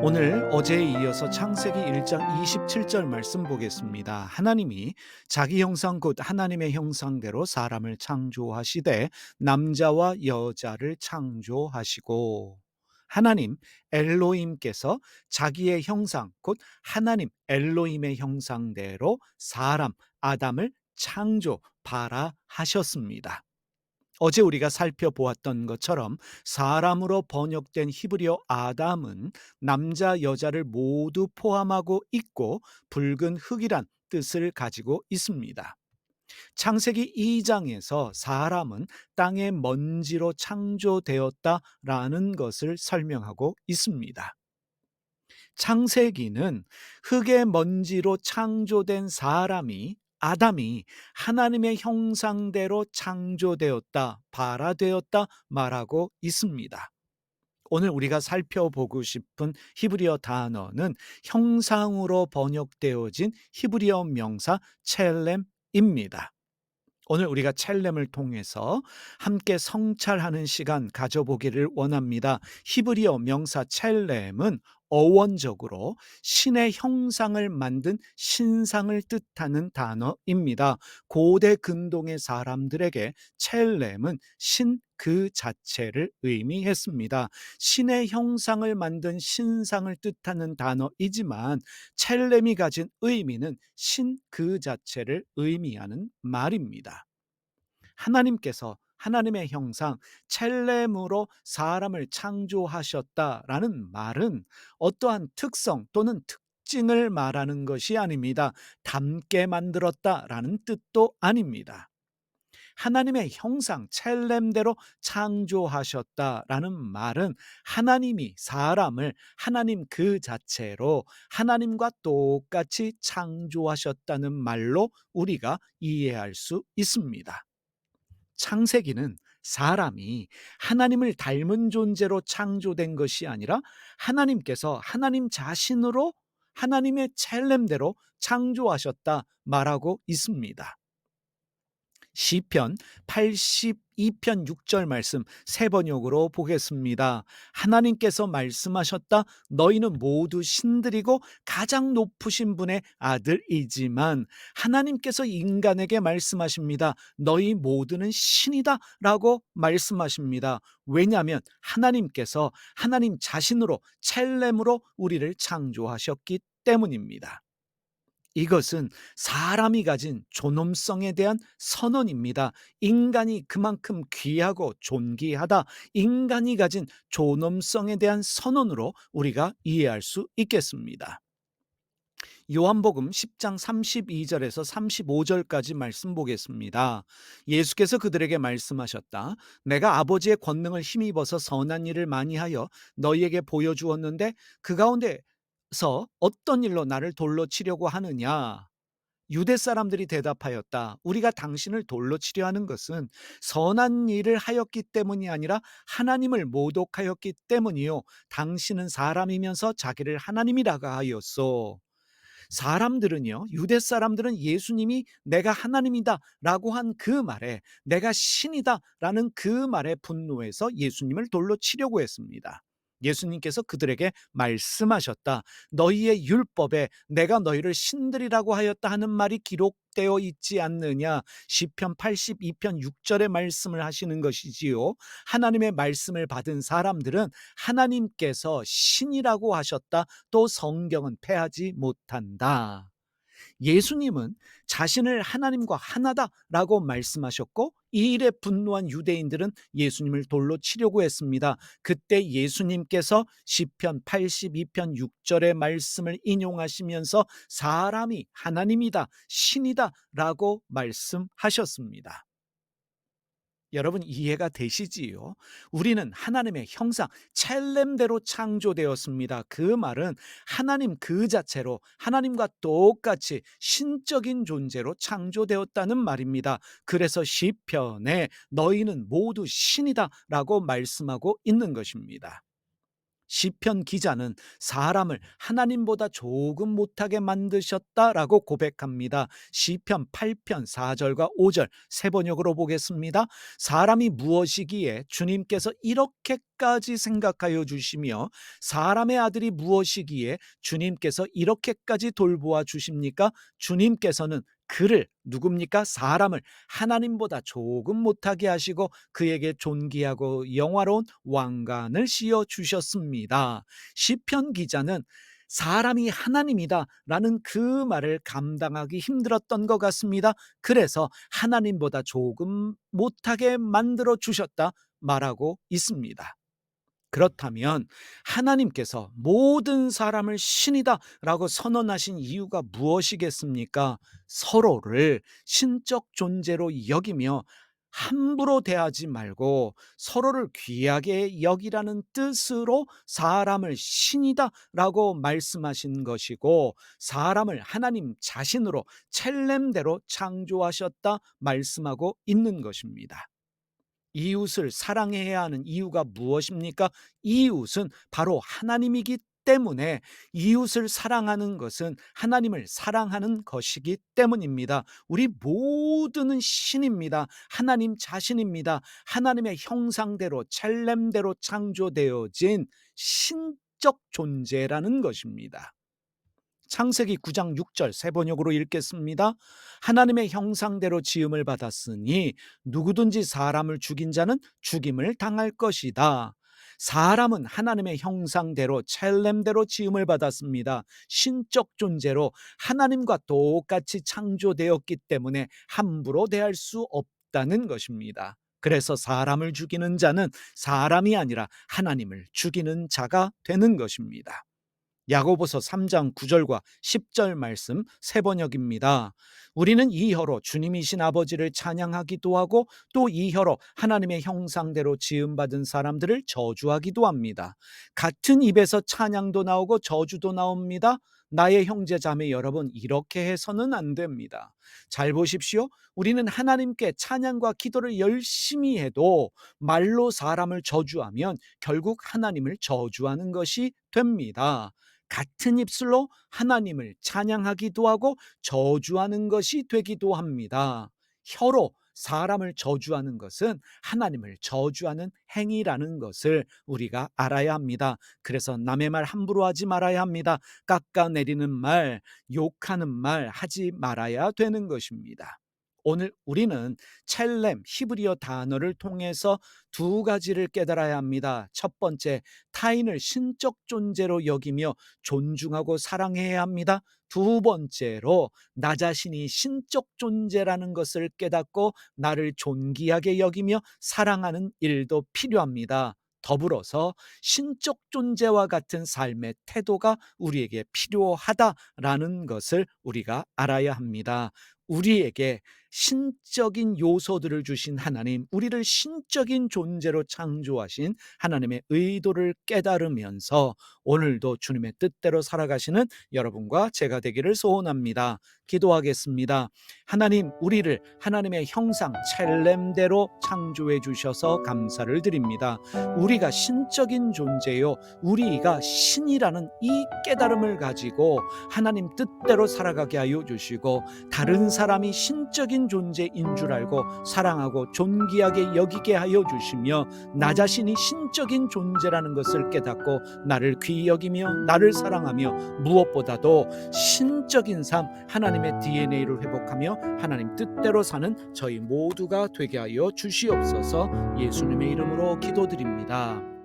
오늘 어제에 이어서 창세기 1장 27절 말씀 보겠습니다. 하나님이 자기 형상 곧 하나님의 형상대로 사람을 창조하시되 남자와 여자를 창조하시고 하나님 엘로임께서 자기의 형상 곧 하나님 엘로임의 형상대로 사람 아담을 창조 바라 하셨습니다. 어제 우리가 살펴보았던 것처럼 사람으로 번역된 히브리어 아담은 남자 여자를 모두 포함하고 있고 붉은 흙이란 뜻을 가지고 있습니다. 창세기 2장에서 사람은 땅의 먼지로 창조되었다라는 것을 설명하고 있습니다. 창세기는 흙의 먼지로 창조된 사람이 아담이 하나님의 형상대로 창조되었다, 발화되었다 말하고 있습니다. 오늘 우리가 살펴보고 싶은 히브리어 단어는 형상으로 번역되어진 히브리어 명사 첼렘입니다. 오늘 우리가 첼렘을 통해서 함께 성찰하는 시간 가져보기를 원합니다. 히브리어 명사 첼렘은 어원적으로 신의 형상을 만든 신상을 뜻하는 단어입니다. 고대 근동의 사람들에게 첼렘은 신 그 자체를 의미했습니다. 신의 형상을 만든 신상을 뜻하는 단어이지만 첼렘이 가진 의미는 신 그 자체를 의미하는 말입니다. 하나님께서 하나님의 형상 첼렘으로 사람을 창조하셨다라는 말은 어떠한 특성 또는 특징을 말하는 것이 아닙니다. 닮게 만들었다라는 뜻도 아닙니다. 하나님의 형상 첼렘대로 창조하셨다라는 말은 하나님이 사람을 하나님 그 자체로 하나님과 똑같이 창조하셨다는 말로 우리가 이해할 수 있습니다. 창세기는 사람이 하나님을 닮은 존재로 창조된 것이 아니라 하나님께서 하나님 자신으로 하나님의 첼렘대로 창조하셨다 말하고 있습니다. 시편 82편 6절 말씀 세 번역으로 보겠습니다. 하나님께서 말씀하셨다. 너희는 모두 신들이고 가장 높으신 분의 아들이지만 하나님께서 인간에게 말씀하십니다. 너희 모두는 신이다 라고 말씀하십니다. 왜냐하면 하나님께서 하나님 자신으로 첼렘으로 우리를 창조하셨기 때문입니다. 이것은 사람이 가진 존엄성에 대한 선언입니다. 인간이 그만큼 귀하고 존귀하다. 인간이 가진 존엄성에 대한 선언으로 우리가 이해할 수 있겠습니다. 요한복음 10장 32절에서 35절까지 말씀 보겠습니다. 예수께서 그들에게 말씀하셨다. 내가 아버지의 권능을 힘입어서 선한 일을 많이 하여 너희에게 보여주었는데 그 가운데 서 어떤 일로 나를 돌로 치려고 하느냐? 유대 사람들이 대답하였다. 우리가 당신을 돌로 치려 하는 것은 선한 일을 하였기 때문이 아니라 하나님을 모독하였기 때문이요. 당신은 사람이면서 자기를 하나님이라고 하였소. 사람들은요, 유대 사람들은 예수님이 내가 하나님이다 라고 한 그 말에 내가 신이다 라는 그 말에 분노해서 예수님을 돌로 치려고 했습니다. 예수님께서 그들에게 말씀하셨다. 너희의 율법에 내가 너희를 신들이라고 하였다 하는 말이 기록되어 있지 않느냐. 시편 82편 6절의 말씀을 하시는 것이지요. 하나님의 말씀을 받은 사람들은 하나님께서 신이라고 하셨다. 또 성경은 패하지 못한다. 예수님은 자신을 하나님과 하나다라고 말씀하셨고 이 일에 분노한 유대인들은 예수님을 돌로 치려고 했습니다. 그때 예수님께서 시편 82편 6절의 말씀을 인용하시면서 사람이 하나님이다, 신이다라고 말씀하셨습니다. 여러분 이해가 되시지요? 우리는 하나님의 형상 첼렘대로 창조되었습니다. 그 말은 하나님 그 자체로 하나님과 똑같이 신적인 존재로 창조되었다는 말입니다. 그래서 시편에 너희는 모두 신이다라고 말씀하고 있는 것입니다. 시편 기자는 사람을 하나님보다 조금 못하게 만드셨다라고 고백합니다. 시편 8편 4절과 5절 세 번역으로 보겠습니다. 사람이 무엇이기에 주님께서 이렇게까지 생각하여 주시며 사람의 아들이 무엇이기에 주님께서 이렇게까지 돌보아 주십니까? 주님께서는 그를 누굽니까? 사람을 하나님보다 조금 못하게 하시고 그에게 존귀하고 영화로운 왕관을 씌워 주셨습니다. 시편 기자는 사람이 하나님이다 라는 그 말을 감당하기 힘들었던 것 같습니다. 그래서 하나님보다 조금 못하게 만들어 주셨다 말하고 있습니다. 그렇다면 하나님께서 모든 사람을 신이다 라고 선언하신 이유가 무엇이겠습니까? 서로를 신적 존재로 여기며 함부로 대하지 말고 서로를 귀하게 여기라는 뜻으로 사람을 신이다 라고 말씀하신 것이고 사람을 하나님 자신으로 첼렘대로 창조하셨다 말씀하고 있는 것입니다. 이웃을 사랑해야 하는 이유가 무엇입니까? 이웃은 바로 하나님이기 때문에 이웃을 사랑하는 것은 하나님을 사랑하는 것이기 때문입니다. 우리 모두는 신입니다. 하나님 자신입니다. 하나님의 형상대로 첼렘대로 창조되어진 신적 존재라는 것입니다. 창세기 9장 6절 세 번역으로 읽겠습니다. 하나님의 형상대로 지음을 받았으니 누구든지 사람을 죽인 자는 죽임을 당할 것이다. 사람은 하나님의 형상대로 첼렘대로 지음을 받았습니다. 신적 존재로 하나님과 똑같이 창조되었기 때문에 함부로 대할 수 없다는 것입니다. 그래서 사람을 죽이는 자는 사람이 아니라 하나님을 죽이는 자가 되는 것입니다. 야고보서 3장 9절과 10절 말씀 세 번역입니다. 우리는 이 혀로 주님이신 아버지를 찬양하기도 하고 또 이 혀로 하나님의 형상대로 지음받은 사람들을 저주하기도 합니다. 같은 입에서 찬양도 나오고 저주도 나옵니다. 나의 형제 자매 여러분 이렇게 해서는 안 됩니다. 잘 보십시오. 우리는 하나님께 찬양과 기도를 열심히 해도 말로 사람을 저주하면 결국 하나님을 저주하는 것이 됩니다. 같은 입술로 하나님을 찬양하기도 하고 저주하는 것이 되기도 합니다. 혀로 사람을 저주하는 것은 하나님을 저주하는 행위라는 것을 우리가 알아야 합니다. 그래서 남의 말 함부로 하지 말아야 합니다. 깎아내리는 말, 욕하는 말 하지 말아야 되는 것입니다. 오늘 우리는 첼렘 히브리어 단어를 통해서 두 가지를 깨달아야 합니다. 첫 번째, 타인을 신적 존재로 여기며 존중하고 사랑해야 합니다. 두 번째로 나 자신이 신적 존재라는 것을 깨닫고 나를 존귀하게 여기며 사랑하는 일도 필요합니다. 더불어서 신적 존재와 같은 삶의 태도가 우리에게 필요하다라는 것을 우리가 알아야 합니다. 우리에게 신적인 요소들을 주신 하나님, 우리를 신적인 존재로 창조하신 하나님의 의도를 깨달으면서 오늘도 주님의 뜻대로 살아가시는 여러분과 제가 되기를 소원합니다. 기도하겠습니다. 하나님, 우리를 하나님의 형상 첼렘대로 창조해 주셔서 감사를 드립니다. 우리가 신적인 존재요, 우리가 신이라는 이 깨달음을 가지고 하나님 뜻대로 살아가게 하여 주시고 다른 사람이 신적인 존재인 줄 알고 사랑하고 존귀하게 여기게 하여 주시며 나 자신이 신적인 존재라는 것을 깨닫고 나를 귀히 여기며 나를 사랑하며 무엇보다도 신적인 삶 하나님의 DNA를 회복하며 하나님 뜻대로 사는 저희 모두가 되게 하여 주시옵소서 예수님의 이름으로 기도드립니다.